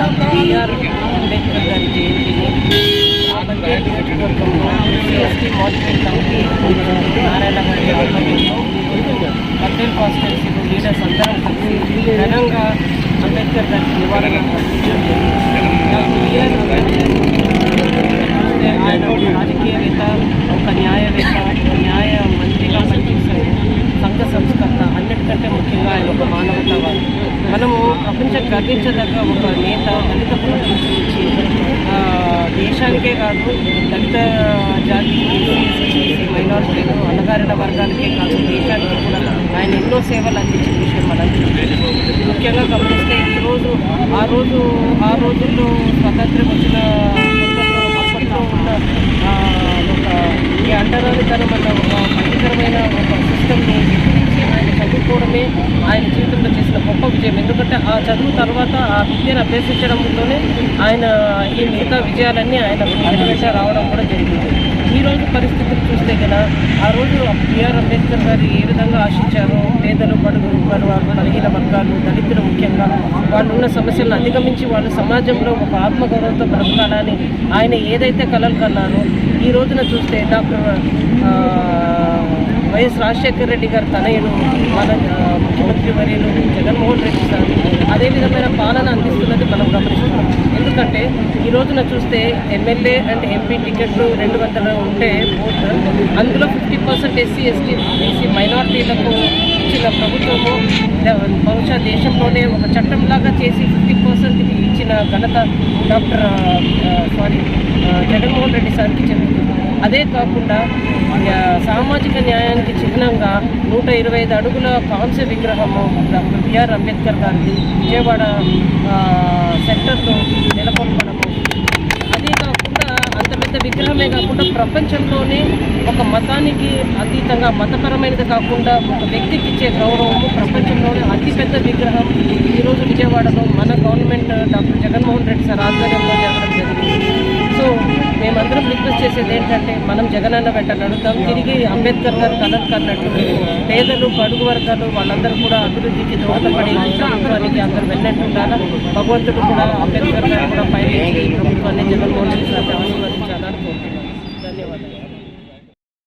BR Ambedkar గారి జయంతిని రాబంటే నియోజకవర్గంలో మోటివేట్ కమిటీ నారాయణ గారి ఆధ్వర్యంలో పటేల్ కాన్స్టిట్యున్సీలో లీడర్స్ అందరం కలిసి ఘనంగా అంబేద్కర్ గారికి నివారణ అర్పించడం జరిగింది. ఆయన ఒక రాజకీయవేత్త ఒక న్యాయవేత్త ప్రపంచం గర్వించదగ్గ ఒక నేత దళిత కులం దేశానికే కాదు దళిత జాతి మైనారిటీలు అన్నగారిన వర్గానికే కాదు దేశానికి కూడా ఆయన ఎన్నో సేవలు అందించిన విషయం మనందరికీ ముఖ్యంగా గమనిస్తే ఈరోజు ఆ రోజు ఆ రోజుల్లో స్వాతంత్రం వచ్చిన అప్పట్లో ఉన్న ఒక ఈ అంటరానితనం అన్న ఒక భయంకరమైన ఒక చదువుకోవడమే ఆయన జీవితంలో చేసిన గొప్ప విజయం. ఎందుకంటే ఆ చదువు తర్వాత ఆ విద్యను అభ్యసించడంతోనే ఆయన ఈ మిగతా విజయాలన్నీ ఆయన వెంట రావడం కూడా జరిగింది. ఈ రోజు పరిస్థితులు చూస్తే కదా ఆ రోజు బిఆర్ అంబేద్కర్ గారు ఏ విధంగా ఆశించారో పేదలు బడుగు బడుగు బలహీన వర్గాలు దళితులు ముఖ్యంగా వాళ్ళు ఉన్న సమస్యలను అధిగమించి వాళ్ళు సమాజంలో ఒక ఆత్మగౌరవంతో బ్రతకాలని ఆయన ఏదైతే కలలు కన్నారో ఈ రోజున చూస్తే డాక్టర్ వైఎస్ రాజశేఖర రెడ్డి గారు తనయుడు మన ముఖ్యమంత్రి వర్యులు జగన్మోహన్ రెడ్డి సార్ అదే విధమైన పాలన అందిస్తున్నది మనం గమనిస్తున్నాం. ఎందుకంటే ఈ రోజున చూస్తే ఎమ్మెల్యే అండ్ ఎంపీ టికెట్లు రెండు వందల ఉంటే అందులో fifty percent SC ST BC మైనార్టీలకు ఇచ్చిన ప్రభుత్వము బహుశా దేశంలోనే ఒక చట్టంలాగా చేసి ఫిఫ్టీ పర్సెంట్ ఇచ్చిన ఘనత డాక్టర్ సారీ జగన్మోహన్ రెడ్డి సార్కి చెందుతుంది అదే కాకుండా సామాజిక న్యాయానికి చిహ్నంగా నూట ఇరవై ఐదు అడుగుల కాంస్య విగ్రహము డాక్టర్ బిఆర్ అంబేద్కర్ గారిది విజయవాడ సెక్టర్లో నెలకొల్పడము. అదే కాకుండా అంత పెద్ద విగ్రహమే కాకుండా ప్రపంచంలోనే ఒక మతానికి అతీతంగా మతపరమైనది కాకుండా ఒక వ్యక్తికి ఇచ్చే గౌరవము ప్రపంచంలోనే అతిపెద్ద విగ్రహం. ఈరోజు విజయవాడలో మన government doctor Jaganmohan Reddy sir ఆధ్వర్యంలో చేసేది ఏంటంటే మనం జగనన్న వెంట నడుతాం తిరిగి అంబేద్కర్ గారు కలర్ అన్నట్టు పేదలు పడుగు వర్గాలు వాళ్ళందరూ కూడా అభివృద్ధికి దోహదపడి ప్రభుత్వానికి అందరూ వెళ్ళినట్టు భగవంతుడు కూడా అంబేద్కర్ గారు కూడా పైన